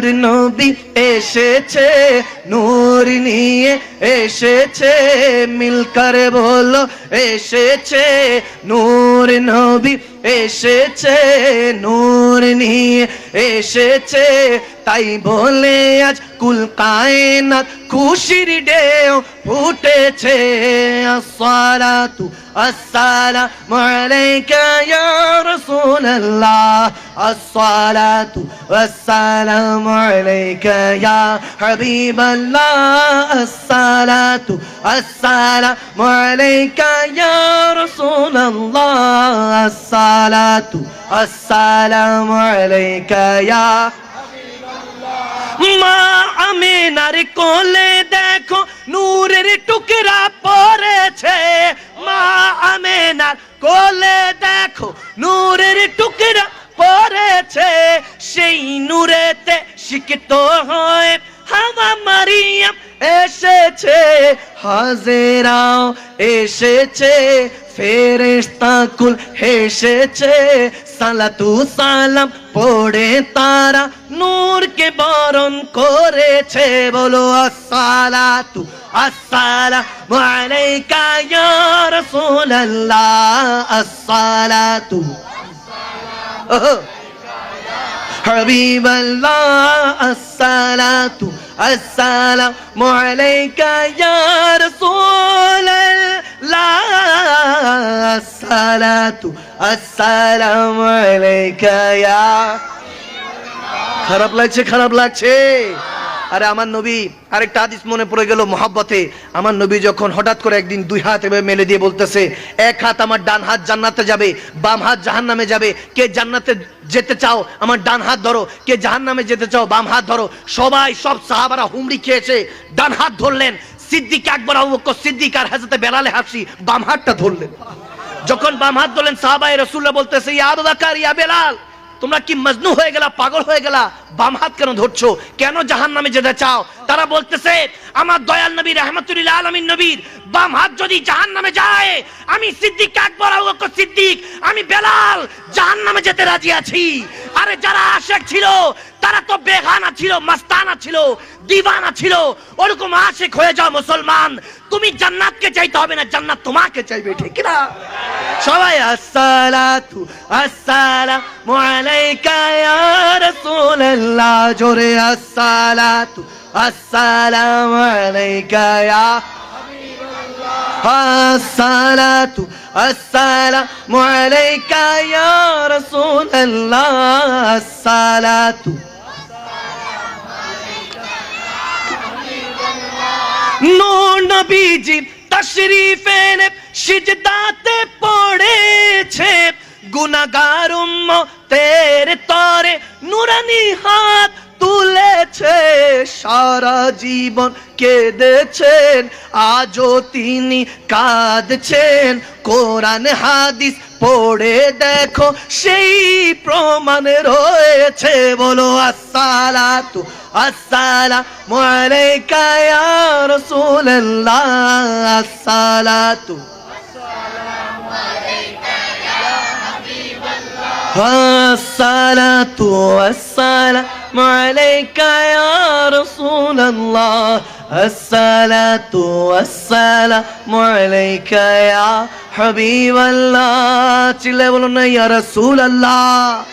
নূর নবী এসেছে নূর নিয়ে এসেছে মিলকার বলো এসেছে নূর নবী এসেছে নূর নিয়ে, এসেছে, তাই বলে আজ কুল কায়নাত খুশির ঢেউ ফুটেছে। আসসালাতু আসসালামু আলাইকা ইয়া রাসূলুল্লাহ। আসসালাতু আসসালামু আলাইকা ইয়া হাবিবাল্লাহ। আসসালাতু আসসালামু আলাইকা ইয়া রাসূলুল্লাহ আসসালাতু আসসালামু আলাইকা ইয়া মা আমিনার কোলে দেখো, নূরের টুকরা পড়েছে। মা আমিনার কোলে দেখো, নূরের টুকরা পড়েছে। সেই নূরেতে শিক্ষিত হয় হাওয়া মারিয়াম এসেছে, হাজেরাও এসেছে ফেরেস্তাকুল হেসেছে, সালাতু সালাম পড়ে তারা নূরকে বরণ করেছে, বলো আসসালাতু আসসালামু আলাইকা ইয়া রাসূলুল্লাহ, আসসালাতু হাবিবাল্লাহ, আসসালাতু السلام عليك يا رسول الله الصلاة السلام عليك يا খারাপ লাগছে খারাপ লাগছে আরে আমার নবী, আরেকটা হাদিস মনে পড়ে গেল মোহাব্বতে। আমার নবী যখন হঠাৎ করে একদিন দুই হাত এভাবে মেলে দিয়ে বলতেছে, এক হাত আমার ডান হাত জান্নাতে যাবে, বাম হাত জাহান্নামে যাবে, কে জান্নাতে যেতে চাও, আমার ডান হাত ধরো, কে জাহান্নামে যেতে চাও, বাম হাত ধরো। সবাই সব সাহাবারা হুমড়ি খেয়েছে, ডান হাত ধরলেন, সিদ্দিক আকবর, আবু বকর সিদ্দিক আর হাজরতে বেলালে হাফসি বাম হাতটা ধরলেন। যখন বাম হাত ধরলেন সাহাবাই রসুল্লাহ বলতেছে, ইয়া আবু বকর, ইয়া বেলাল। তোমরা কি মজনু হয়ে গেলা, পাগল হয়ে গেলা? বাম হাত কেন ধরছো? কেন জাহান নামে যেতে চাও? তারা বলতেছে, আমার দয়াল নবী রহমতুল্লাহ আলমিন নবীর বাম হাত যদি জাহান নামে যায়, আমি সিদ্দিক আকবর সিদ্দিক, আমি বেলাল জাহান নামে যেতে রাজি আছি। আরে যারা আশেক ছিল, তারা তো বেগানা ছিল, মাস্তানা ছিল দিওয়ানা ছিল। ওরকম আশেক হয়ে যাও মুসলমান। তুমি জান্নাতকে চাইতে হবে না, জান্নাত তোমাকে চাইবে, ঠিক না সবাই, আসসালাতু আসসালামু আলাইকা ইয়া রাসূলুল্লাহ জোরে, আসসালাতু আসসালামু আলাইকা ইয়া الصلاة السلام عليك يا رسول الله الصلاة নূর নবীজি তশরিফ এনে সিজদাতে পড়েছে গুনাহগার উম্মতের তরে নুরানি হাত আছে সারা জীবন কেঁদেছেন, আজও তিনি কাঁদছেন। কোরআন, হাদিস পড়ে দেখো, সেই প্রমাণ রয়েছে। বলো আসালা তু আসালা ইয়া রাসূলুল্লাহ। আসসালাতু তু আলাইকা ইয়া হাবিবাল্লাহ। عليك يا رسول الله الصلاة والسلام عليك يا حبيب الله চিল্লায় বলুন না ইয়া রাসূল আল্লাহ